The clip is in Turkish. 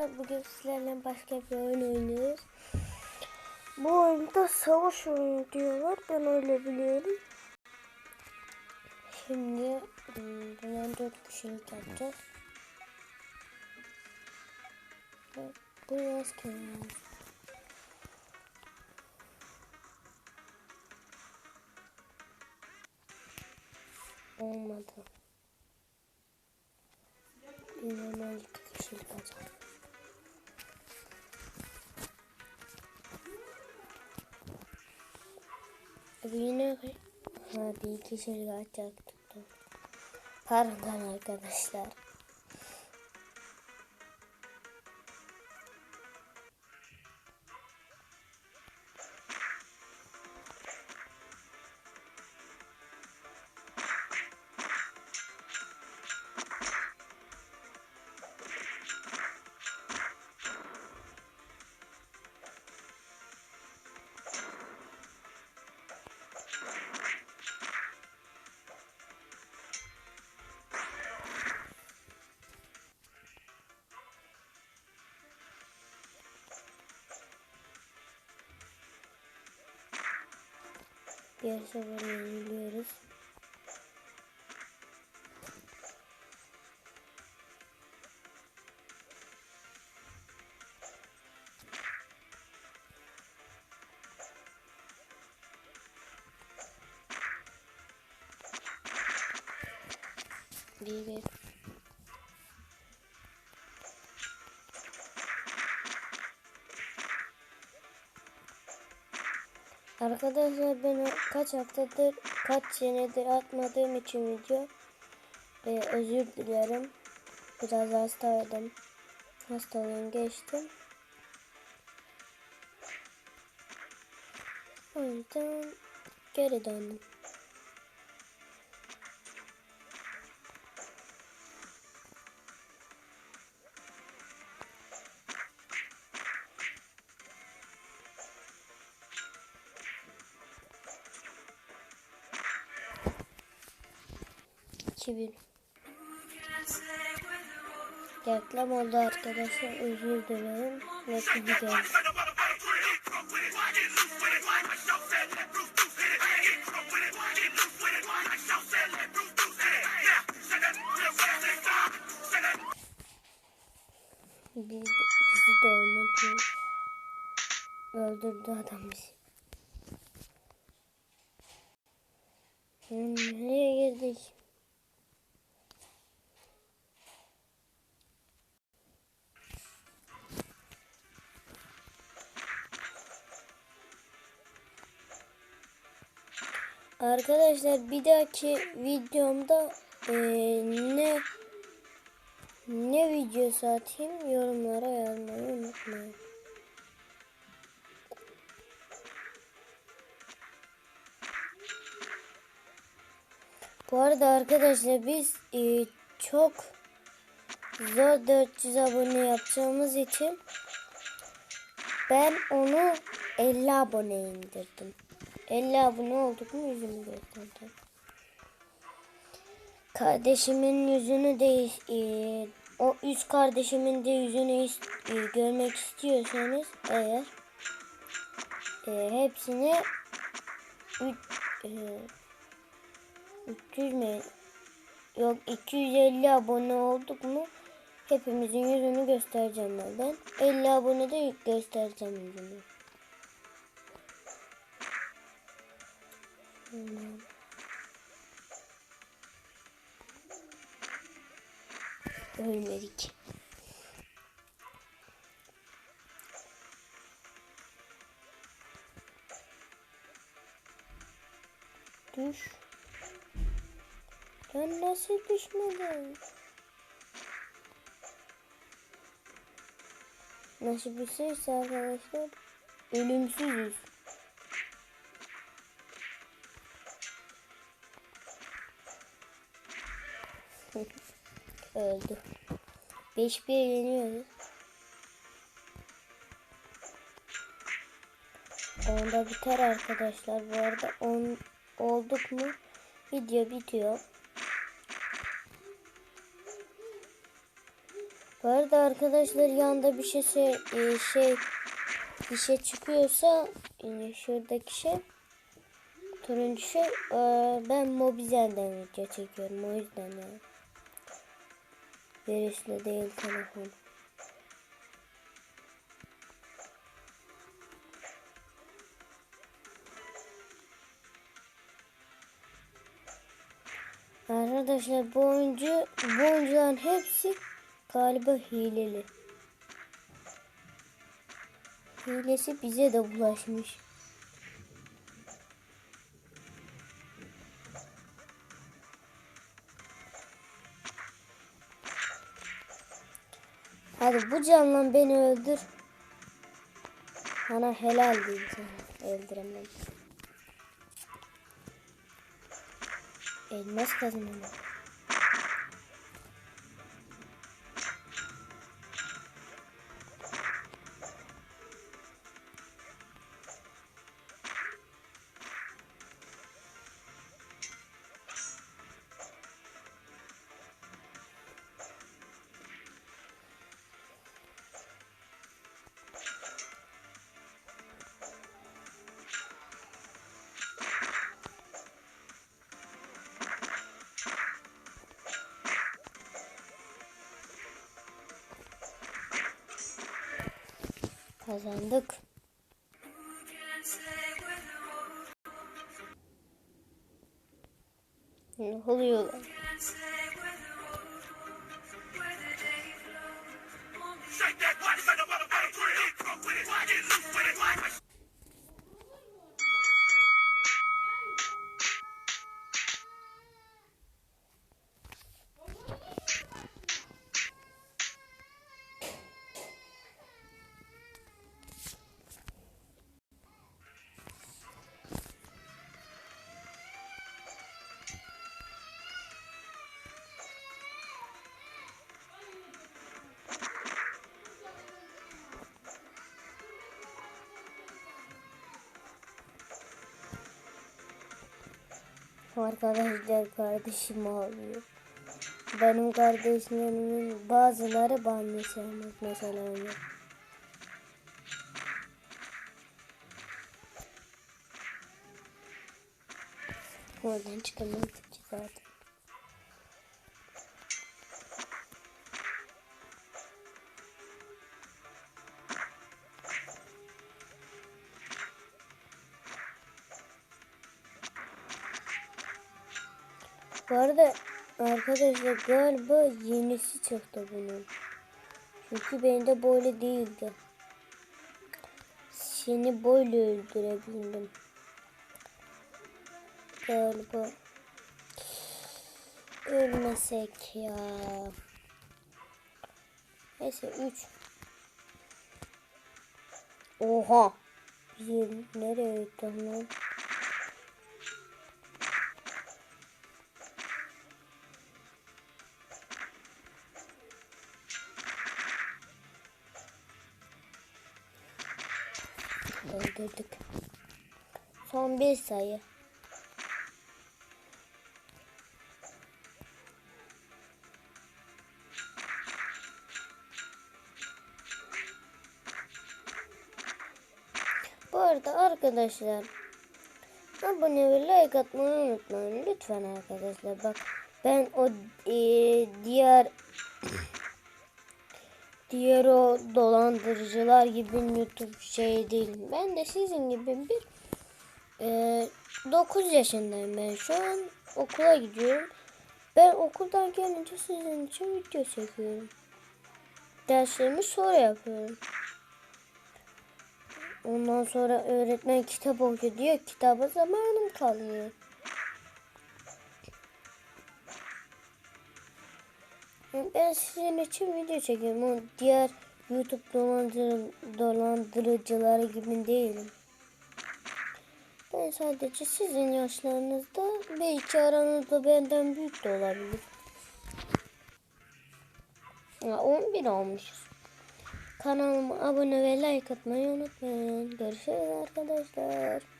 Bugün sizlerle başka bir oyun oynuyoruz. Bu oyunda savaş oyunu diyorlar. Ben öyle biliyorum. Şimdi hmm, bundan 4 kişilik yapacağız. Bu yaz kenarı. Olmadı. Yine 2 kişilik açalım. Yine ha, bir kişilik açacaktık. da. Pardon arkadaşlar. Bir sefer yeniliyoruz. Bir Arkadaşlar ben kaç haftadır kaç senedir atmadığım için video e, özür dilerim. Biraz hastaydım. Hastalığım geçti. O yüzden geri döndüm. İki bir. Reklam oldu arkadaşlar. Özür dilerim. Reklam geldi. Biz, bizi de oynatıyor. Öldürdü adam bizi. Nereye girdik? Arkadaşlar bir dahaki videomda eee, ne ne videosu atayım yorumlara yazmayı unutmayın. Bu arada arkadaşlar biz eee, çok zor 400 abone yapacağımız için ben onu 50 abone indirdim. 50 abone olduk mu yüzümü göstereceğim. Kardeşimin yüzünü de e, o üç kardeşimin de yüzünü e, görmek istiyorsanız eğer e, hepsini üç, e, 300 mi? Yok 250 abone olduk mu hepimizin yüzünü göstereceğim ben 50 abone de göstereceğim yüzünü. Tamam. Ölmedik. Düş. Ben nasıl düşmedim? Nasıl bir şeyse arkadaşlar ölümsüzüz. Öldü. 5-1 yeniyoruz. Onda biter arkadaşlar. Bu arada 10 olduk mu video bitiyor. Bu arada arkadaşlar yanda bir şey se- e, şey bir şey çıkıyorsa e, şuradaki şey turuncu şey e, ben Mobizen'den video çekiyorum o yüzden yani. Virüsle değil telefon. Arkadaşlar bu oyuncu bu oyuncuların hepsi galiba hileli. Hilesi bize de bulaşmış. Hadi bu canla beni öldür. Sana helal sana. Öldüremem. Elmas kazanalım. Kazandık. Ne oluyor lan? Arkadaşlar kardeşim ağlıyor. Benim kardeşlerimin bazıları bana sevmez mesela onu. Oradan çıkamam ki zaten. Bu arada arkadaşlar galiba yenisi çıktı bunun. Çünkü bende böyle değildi. Seni böyle öldürebildim. Galiba. Ölmesek ya. Neyse 3. Oha. Nereye gittim lan? Öldürdük. Son bir sayı. Bu arada arkadaşlar abone ve like atmayı unutmayın lütfen arkadaşlar bak ben o e, diğer diğer o dolandırıcılar gibi YouTube şey değilim. Ben de sizin gibi bir e, 9 yaşındayım ben şu an okula gidiyorum. Ben okuldan gelince sizin için video çekiyorum. Derslerimi sonra yapıyorum. Ondan sonra öğretmen kitap okuyor diyor. Kitaba zamanım kalmıyor. Ben sizin için video çekiyorum. O diğer YouTube dolandırı, dolandırıcıları gibi değilim. Ben sadece sizin yaşlarınızda belki aranızda benden büyük de olabilir. Ya 11 olmuşuz. Kanalıma abone ve like atmayı unutmayın. Görüşürüz arkadaşlar.